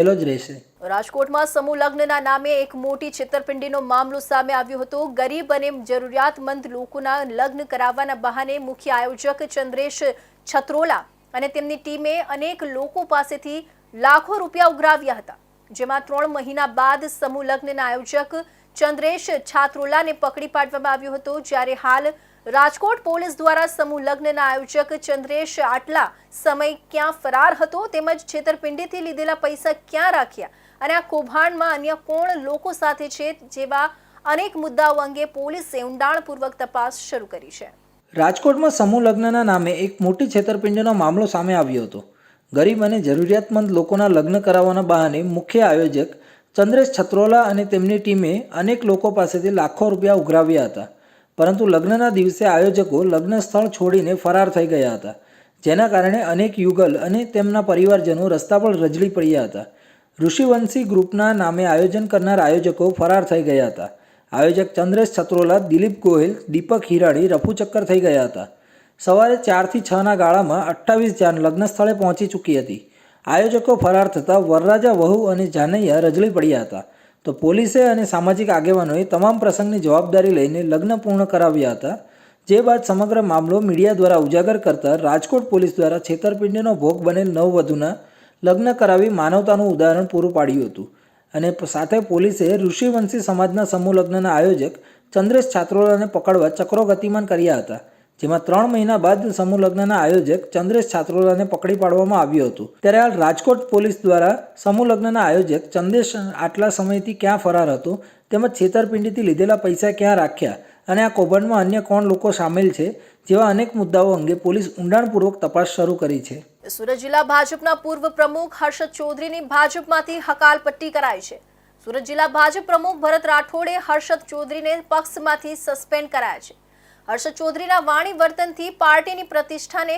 રહેલો જ રહેશે. રાજકોટમાં સમૂહ લગ્નના નામે એક મોટી છેતરપિંડીનો મામલો સામે આવ્યો હતો. ગરીબ અને જરૂરિયાતમંદ લોકોના લગ્ન કરાવવાના બહાને મુખ્ય આયોજક ચંદ્રેશ છત્રોલા અને તેમની ટીમે અનેક લોકો પાસેથી લાખો રૂપિયા ઉઘરાવ્યા હતા. જેમાં ત્રણ મહિના બાદ સમૂહ લગ્નના આયોજક ચંદ્રેશ છાત્રોલાને પકડી પાડવામાં આવ્યો હતો જ્યારે હાલ રાજકોટ પોલીસ દ્વારા સમૂહ લગ્નના આયોજક ચંદ્રેશ આટલા સમય ક્યાં ફરાર હતો તેમજ છેતરપિંડીથી લીધેલા પૈસા ક્યાં રાખ્યા અને આ કૌભાંડમાં અન્ય કોણ લોકો સાથે છે જેવા અનેક મુદ્દાઓ અંગે પોલીસે ઊંડાણપૂર્વક તપાસ શરૂ કરી છે. રાજકોટમાં સમૂહ લગ્નના નામે એક મોટી છેતરપિંડીનો મામલો સામે આવ્યો હતો. ગરીબ અને જરૂરિયાતમંદ લોકોના લગ્ન કરાવવાના બહાને મુખ્ય આયોજક ચંદ્રેશ છત્રોલા અને તેમની ટીમે અનેક લોકો પાસેથી લાખો રૂપિયા ઉઘરાવ્યા હતા. પરંતુ લગ્નના દિવસે આયોજકો લગ્ન સ્થળ છોડીને ફરાર થઈ ગયા હતા, જેના કારણે અનેક યુગલ અને તેમના પરિવારજનો રસ્તા પર રજળી પડ્યા હતા. ઋષિવંશી ગ્રુપના નામે આયોજન કરનાર આયોજકો ફરાર થઈ ગયા હતા. આયોજક ચંદ્રેશ છત્રોલા, દિલીપ ગોહિલ, દીપક હિરાણી રફુચક્કર થઈ ગયા હતા. સવારે ચારથી છના ગાળામાં અઠ્ઠાવીસ જાન લગ્ન સ્થળે પહોંચી ચૂકી હતી. આયોજકો ફરાર થતાં વરરાજા વહુ અને જાનૈયા રજળી પડ્યા હતા. તો પોલીસે અને સામાજિક આગેવાનોએ તમામ પ્રસંગની જવાબદારી લઈને લગ્ન પૂર્ણ કરાવ્યા હતા. જે બાદ સમગ્ર મામલો મીડિયા દ્વારા ઉજાગર કરતા રાજકોટ પોલીસ દ્વારા છેતરપિંડીનો ભોગ બનેલ નવવધુના લગ્ન કરાવી માનવતાનું ઉદાહરણ પૂરું પાડ્યું હતું. અને સાથે પોલીસે ઋષિવંશી સમાજના સમૂહ લગ્નના આયોજક ચંદ્રેશ છાત્રોલાને પકડવા ચક્રો ગતિમાન કર્યા હતા. જેમાં ત્રણ મહિના બાદ સમૂહ લગ્નના આયોજક ચંદ્રેશ છાત્રોલાને પકડી પાડવામાં આવ્યું હતું. ત્યારે હાલ રાજકોટ પોલીસ દ્વારા સમૂહ લગ્નના આયોજક ચંદ્રેશ આટલા સમયથી ક્યાં ફરાર હતો, તેમજ છેતરપિંડીથી લીધેલા પૈસા ક્યાં રાખ્યા અને આ કૌભાંડમાં અન્ય કોણ લોકો સામેલ છે, જેવા અનેક મુદ્દાઓ અંગે પોલીસ ઊંડાણપૂર્વક તપાસ શરૂ કરી છે. સુરત જિલ્લા ભાજપના પૂર્વ પ્રમુખ હર્ષદ ચૌધરીની ભાજપમાંથી હકાલપટ્ટી કરાઈ છે. સુરત જિલ્લા ભાજપ પ્રમુખ ભરત રાઠોડે હર્ષદ ચૌધરીને પક્ષમાંથી સસ્પેન્ડ કરાયા છે. હર્ષદ ચૌધરીના વાણી વર્તનથી પાર્ટીની પ્રતિષ્ઠાને